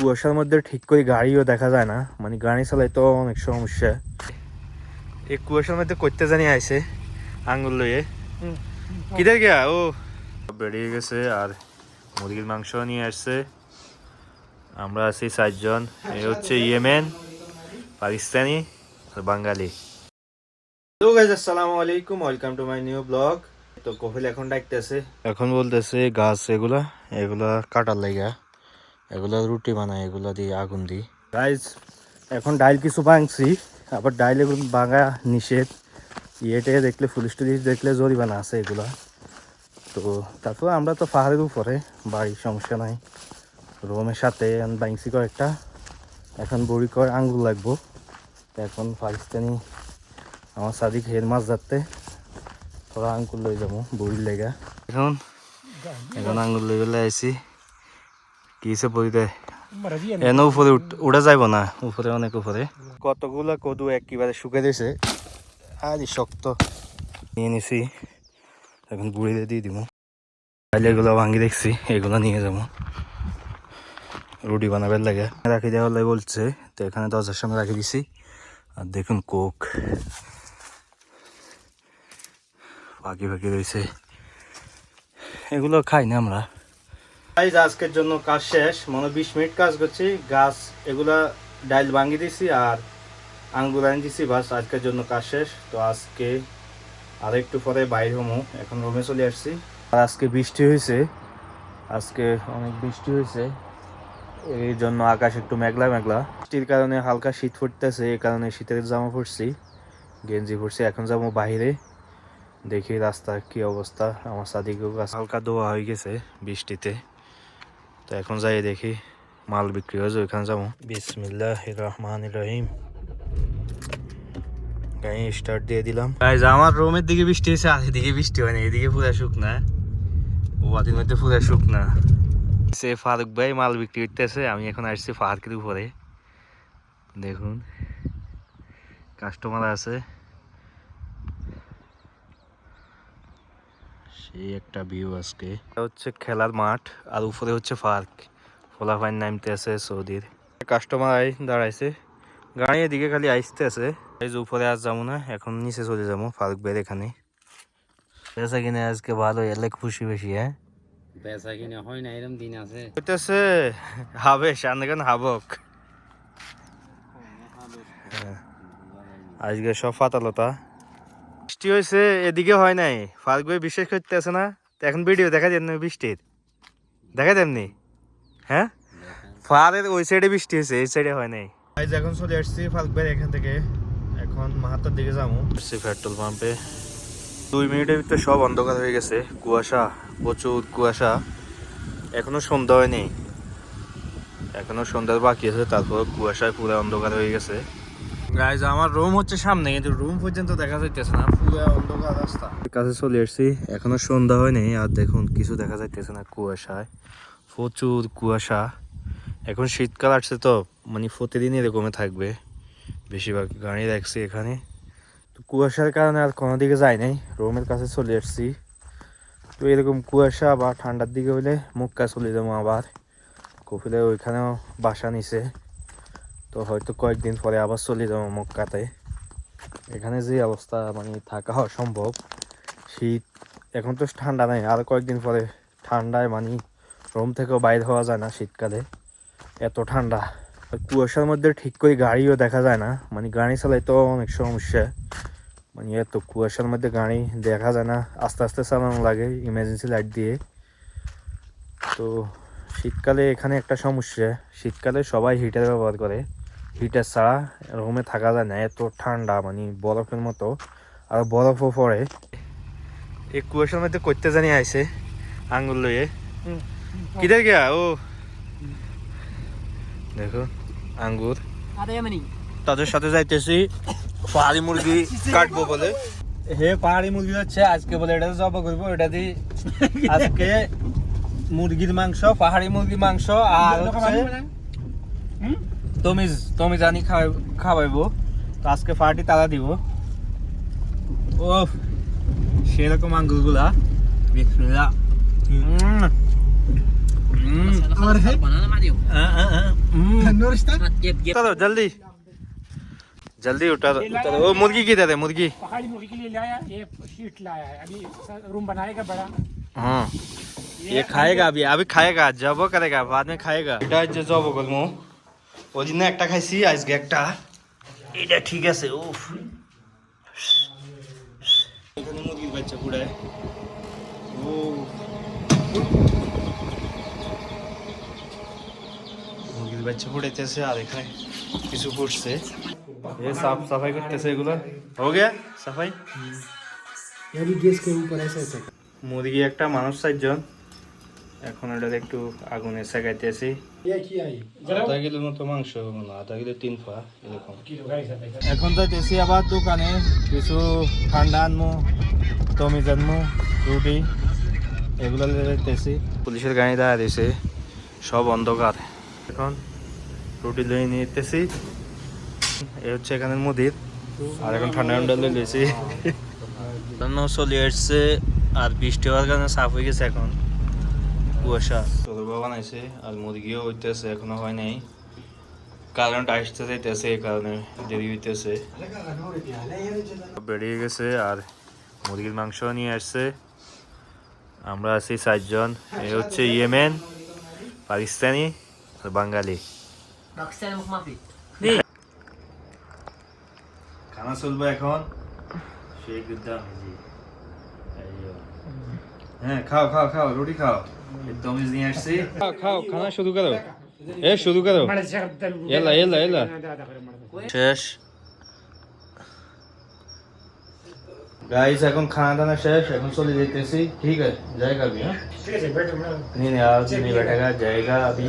কুয়াশার মধ্যে ঠিক করে গাড়িও দেখা যায় না। মানে গাড়ি চালাই তো অনেক সমস্যা। এই কুয়াশার মধ্যে করতে জানি আইছে, আঙ্গুল লইয়ে। কিদের গিয়া? ও। বেরিয়ে গেছে আর মুরগির মাংস নিয়ে আসছে। আমরা আছি চারজন এ হচ্ছে ইয়েমেন, পাকিস্তানি আর বাঙালি। আসসালামু আলাইকুম welcome to my new blog তো কফিল এখন ডাকতেছে। এখন বলতেছে গাছ এগুলা এগুলা কাটার লাগা। এগুলা রুটি বানায় এগুলা দিয়ে আগুন দিই। গাইজ এখন ডাইল কিছু ভাঙছি, আবার ডাইল এগুলো ভাঙা নিষেধ। ইয়েটে দেখলে পুলিশ টুলিশ দেখলে জরিমানা আছে এগুলা। তো তারপর আমরা তো পাহাড়ের উপরে বাড়ির সমস্যা নাই। রোমের সাথে বাইংসি কয়েকটা। এখন বড়ি কয় আঙ্গুল লাগবো। এখন পাকিস্তানি আমার সাদিক হের মাছ যাতে তোরা আঙ্গুল লই যাব বড়ির লেগা। এখন এখন আঙ্গুল লই গেলে আইসি কিসে দেয় এন উপরে উড়া যাইব না উপরে অনেক উপরে। কতগুলো কদু একেবারে শুকে দিয়েছে আর শক্ত। নিয়ে নিছি। এখন বুড়িতে দিয়ে দিব। তাহলে এগুলো ভাঙি দেখছি এগুলো নিয়ে যাব। রুটি বানাবার লাগে। রাখি দেওয়া হলে বলছে তো এখানে দরজার সামনে রাখি দিছি। আর দেখুন কোক। বাকি বাকি রয়েছে এগুলো খাই না আমরা। গাইজ আজকের জন্য কাজ শেষ। মনে বিশ মিনিট কাজ করছি। গাছ এগুলা ডাইল ভাঙি দিছি আর আঙ্গুর আনি দিছি, বাস আজকের জন্য কাজ শেষ। তো আজকে আর একটু পরে বাইর হমো। এখন রুমে চলে আসছি। আর আজকে বৃষ্টি হয়েছে আজকে অনেক বৃষ্টি হয়েছে এই জন্য আকাশ একটু মেঘলা মেঘলা। বৃষ্টির কারণে হালকা শীত ফুটতেছে এই কারণে শীতের জামা পরছি। গেঞ্জি পরছি, এখন যাব বাইরে। দেখি রাস্তার কি অবস্থা। আমার সাদিকেও গাছ হালকা ধোয়া হয়ে গেছে বৃষ্টিতে। তো এখন যাই দেখি মাল বিক্রি হয়েছে ওইখানে যাব। বিসমিল্লাহ রহমান রহিম গাড়ি স্টার্ট দিয়ে দিলাম। গাইজ আমার রুমের দিকে বৃষ্টি হয়েছে আর এদিকে বৃষ্টি হয়নি এদিকে পুরা শুকনা। ও বাদির মধ্যে পুরা শুকনা। সে ফারুক ভাই মাল বিক্রি করতেছে আমি এখন আসছি পাহাড়ের উপরে। দেখুন কাস্টমার আছে। সেই একটা ভিউ আজকে। এটা হচ্ছে খেলার মাঠ আর উপরে হচ্ছে পার্ক। ফোলাফাইন নামতে আছে সৌদির। কাস্টমার আই দাঁড়াইছে। গাড়ি এদিকে খালি আসতে আছে এই যে উপরে আজ যাব না এখন নিচে চলে যাব ফারুক ভাইয়ের এখানে। পেশা কিনে আজকে ভালো এলে খুশি বেশি হ্যাঁ? কিনে হয় না এরকম দিন আছে। হইতেছে হবে সামনে হাবক। হ্যাঁ। আজকে সব ফাতালতা বৃষ্টি হয়েছে এদিকে হয় নাই। ফার্ক ভাই বিশ্বাস করতে আছে না? এখন ভিডিও দেখা দেন বৃষ্টির। দেখা দেননি হ্যাঁ? ফারের ওই সাইডে বৃষ্টি হয়েছে, এই সাইডে হয় নাই। এখন চলে আসছি ফার্ক এখান থেকে। এখন মাহাতার দিকে যাব। পেট্রোল পাম্পে। দুই মিনিটের ভিতরে সব অন্ধকার হয়ে গেছে। কুয়াশা, প্রচুর কুয়াশা। এখনও সন্ধ্যা হয়নি। এখনও সন্ধ্যার বাকি আছে, তারপর কুয়াশায় পুরো অন্ধকার হয়ে গেছে। গাইজ আমার রুম হচ্ছে সামনে, কিন্তু রুম পর্যন্ত দেখা যাইতেছে না, পুরো অন্ধকার রাস্তা। কাছে চলে এসেছি এখনও সন্ধ্যা হয়নি, আর দেখুন, কিছু দেখা যাইতেছে না কুয়াশায়। প্রচুর কুয়াশা। এখন শীতকাল আসছে তো মানে প্রতিদিন এরকমই থাকবে, বেশিরভাগ গাড়ি রাখছি এখানে। তো কুয়াশার কারণে আর কোনো দিকে যাই নাই রুমের কাছে চলে এসেছি তো এরকম কুয়াশা বা ঠান্ডার দিকে হইলে মুক্কা চলে যাব আবার। কপিলে ওইখানেও বাসা নিছে। তো হয়তো কয়েকদিন পরে আবার চলে যাব মক্কাতে। এখানে যে অবস্থা মানে থাকা হওয়া সম্ভব। শীত, এখন তো ঠান্ডা নাই, আর কয়েকদিন পরে ঠান্ডায় মানে রুম থেকেও বাইর হওয়া যায় না শীতকালে। এত ঠান্ডা। কুয়াশার মধ্যে ঠিক করে গাড়িও দেখা যায় না। মানে গাড়ি চালাই তো অনেক সমস্যা। মানে এত কুয়াশার মধ্যে গাড়ি দেখা যায় না। আস্তে আস্তে চালানো লাগে ইমার্জেন্সি লাইট দিয়ে। তো শীতকালে এখানে একটা সমস্যা। শীতকালে সবাই হিটার ব্যবহার করে। হিটার ছাড়া রুমে থাকা যায় না এত ঠান্ডা মানে বরফের মতো। আর বরফও পড়ে। এই কুয়াশার মধ্যে করতে জানি আইছে আঙ্গুল লইয়ে। কিদের গিয়া? ও। দেখো আঙ্গুর তাদের সাথে যাইতেছি পাহাড়ি মুরগি কাটবো বলে। হে পাহাড়ি মুরগি হচ্ছে আজকে বলে এটা জব করব এটা দিয়ে আজকে মুরগির মাংস পাহাড়ি মুরগির মাংস আর হচ্ছে তমিজ তমিজ আনি খাওয়াই খাওয়াইবো তো আজকে পার্টি তারা দিব ও সেরকম আঙ্গুরগুলা বিসমিল্লাহ উম। উম। বানানা মারিও আহ, আহ, আহ। चलो जल्दी जल्दी उठा दो उठा दो वो मुर्गी की दे मुर्गी पहाड़ी मुर्गी के लिए लाया ये शीट लाया है अभी रूम बनाएगा बड़ा हाँ ये খায়গা अभी अभी খায়গা জব করেগা बाद में খায়গা এটা যে জব করবো ওই দিনে একটা খাইছি আজকে একটা এটা ঠিক আছে উফ এখানে মুরগির বাচ্চা পুড়ায় ও মুরগির বাচ্চা পুড়াইতেছে আর এখানে কিছু পড়ছে ये साफ सफाई করতেছে এগুলো हो गया सफाई ये भी गैस के ऊपर ऐसे ऐसे মুরগি একটা মানুষ চারজন এখন এটাকে একটু আগুনে সেকাইতেছি আধা কিলোর মতো মাংস আধা কিলো তিন ফা এরকম। এখন যাইতেছি আবার দোকানে কিছু ঠান্ডা আনমু টমিজ আনমু রুটি এগুলো যাইতেছি। পুলিশের গাড়ি দাঁড়া দিয়েছে সব অন্ধকার। এখন রুটি লই নিতেছি এ হচ্ছে এখানের মুদির আর এখন ঠান্ডা ঠান্ডা লই লইছি। চলে আসছে আর বৃষ্টি হওয়ার কারণে সাফ হয়ে গেছে এখন। কুয়াশা। তোর বাবা বানাইছে আর মুরগিও হইতেছে এখনও হয় নাই। কারেন্ট আসতে যাইতেছে এই কারণে দেরি হইতেছে। বেরিয়ে গেছে আর মুরগির মাংস নিয়ে আসছে। আমরা আছি চারজন এ হচ্ছে ইয়েমেন পাকিস্তানি আর বাঙালি। খানা চলবে এখন। সেই গুদ্দাম হ্যাঁ খাও খাও খাও রুটি খাও। খাও শুরু করো। এলা এলা এলা। শেষ। গাইস এখন খানা দানা শেষ এখন চলে যেতেছি ঠিক আছে জায়গা अभी हाँ नहीं